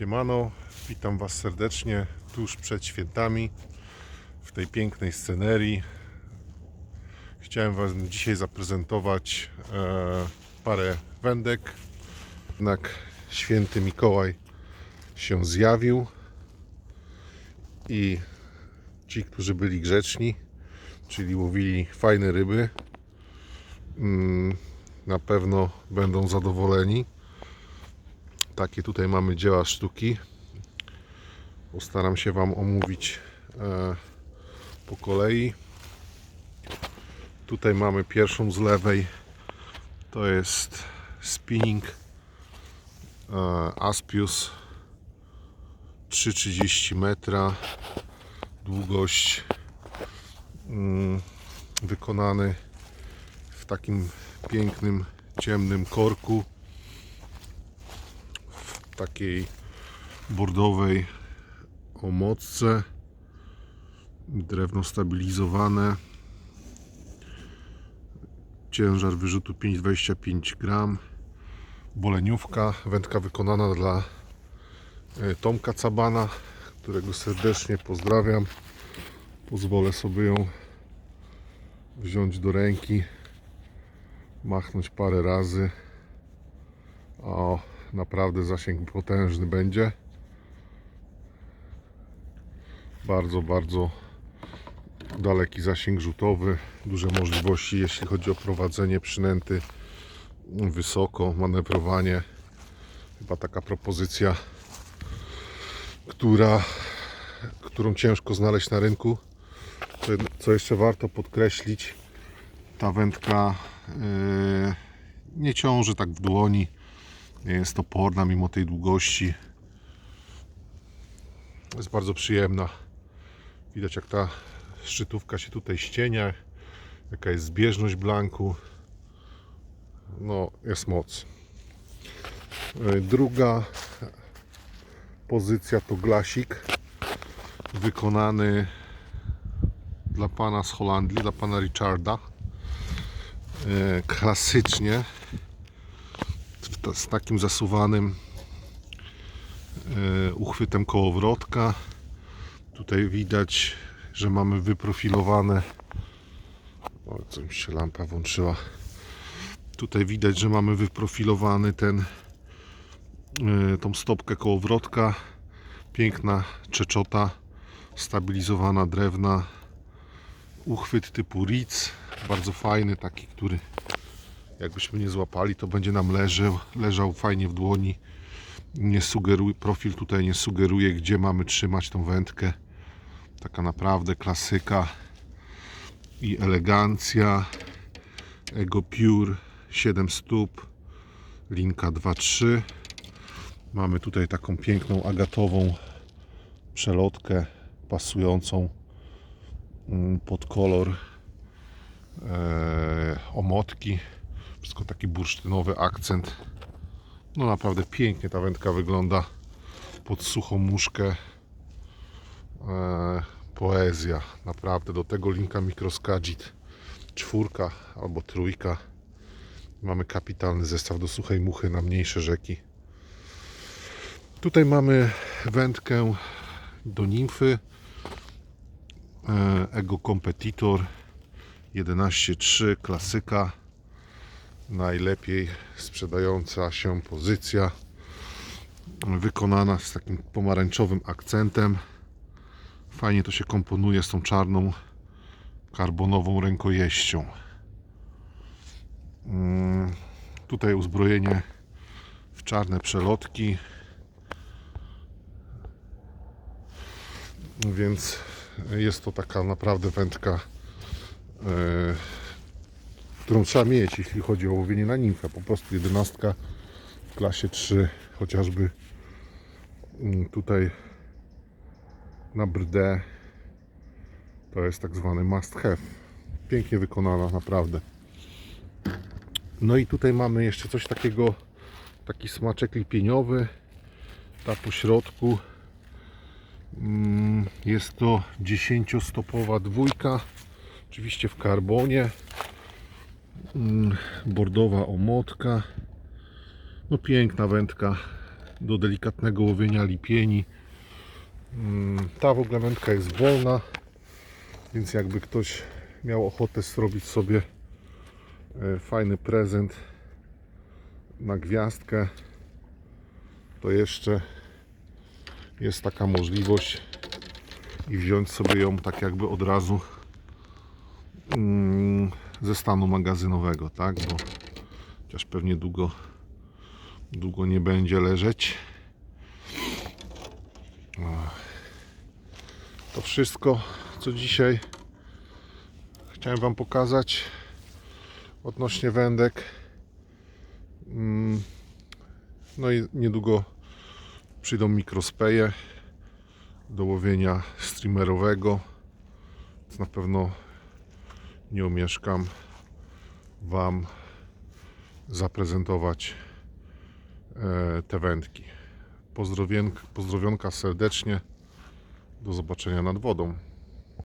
Siemano, witam Was serdecznie tuż przed świętami w tej pięknej scenerii. Chciałem Wam dzisiaj zaprezentować e, parę wędek. Jednak święty Mikołaj się zjawił i ci, którzy byli grzeczni, czyli łowili fajne ryby, mm, na pewno będą zadowoleni. Takie tutaj mamy dzieła sztuki. Postaram się Wam omówić e, po kolei. Tutaj mamy pierwszą z lewej. To jest spinning e, Aspius 3,30 metra. Długość mm, wykonany w takim pięknym, ciemnym korku takiej bordowej omocce. Drewno stabilizowane. Ciężar wyrzutu 5,25 gram. Boleniówka, wędka wykonana dla e, Tomka Cabana którego serdecznie pozdrawiam. Pozwolę sobie ją wziąć do ręki machnąć parę razy. O, naprawdę zasięg potężny będzie. Bardzo, bardzo daleki zasięg rzutowy, duże możliwości jeśli chodzi o prowadzenie przynęty wysoko, manewrowanie. Chyba taka propozycja, która, którą ciężko znaleźć na rynku. Co, jeszcze warto podkreślić, ta wędka yy, nie ciąży tak w dłoni nie jest toporna mimo tej długości. Jest bardzo przyjemna. Widać jak ta szczytówka się tutaj ścienia, jaka jest zbieżność blanku. No, jest moc. E, Druga pozycja to glasik wykonany dla pana z Holandii, dla pana Richarda. E, Klasycznie z takim zasuwanym e, uchwytem kołowrotka. Tutaj widać, że mamy wyprofilowane. O, co mi się lampa włączyła. Tutaj widać, że mamy wyprofilowany ten e, tą stopkę kołowrotka. Piękna czeczota stabilizowana drewna. Uchwyt typu Ritz, bardzo fajny, taki, który jakbyśmy nie złapali, to będzie nam leżał, leżał fajnie w dłoni. Nie sugeruje, profil tutaj nie sugeruje, gdzie mamy trzymać tą wędkę. Taka naprawdę klasyka i elegancja. Ego Pure 7 stóp, linka 2.3. Mamy tutaj taką piękną agatową przelotkę pasującą mm, pod kolor e, omotki. Wszystko taki bursztynowy akcent. No naprawdę pięknie ta wędka wygląda pod suchą muszkę. E, poezja. Naprawdę do tego linka Microskagit czwórka albo trójka. Mamy kapitalny zestaw do suchej muchy na mniejsze rzeki. Tutaj mamy wędkę do nimfy. E, Ego Competitor 11.3 klasyka najlepiej sprzedająca się pozycja wykonana z takim pomarańczowym akcentem. Fajnie to się komponuje z tą czarną karbonową rękojeścią. Mm, tutaj uzbrojenie w czarne przelotki. Więc jest to taka naprawdę wędka e, którą trzeba mieć, jeśli chodzi o łowienie na nimfę. Po prostu jedenastka w klasie 3, chociażby mm, tutaj na brdę to jest tak zwany must have. Pięknie wykonana, naprawdę. No i tutaj mamy jeszcze coś takiego, taki smaczek lipieniowy. Ta po środku mm, jest to 10-stopowa dwójka, oczywiście w karbonie. Mm, bordowa omotka no piękna wędka do delikatnego łowienia lipieni. Mm, Ta w ogóle wędka jest wolna, więc jakby ktoś miał ochotę zrobić sobie e, fajny prezent na gwiazdkę, to jeszcze jest taka możliwość i wziąć sobie ją tak jakby od razu mm, ze stanu magazynowego, tak? Bo chociaż pewnie długo, długo nie będzie leżeć. To wszystko, co dzisiaj chciałem Wam pokazać odnośnie wędek. Mm, No i niedługo przyjdą mikrospeje do łowienia streamerowego. Więc na pewno nie omieszkam Wam zaprezentować e, te wędki. Pozdrowionka serdecznie. Do zobaczenia nad wodą.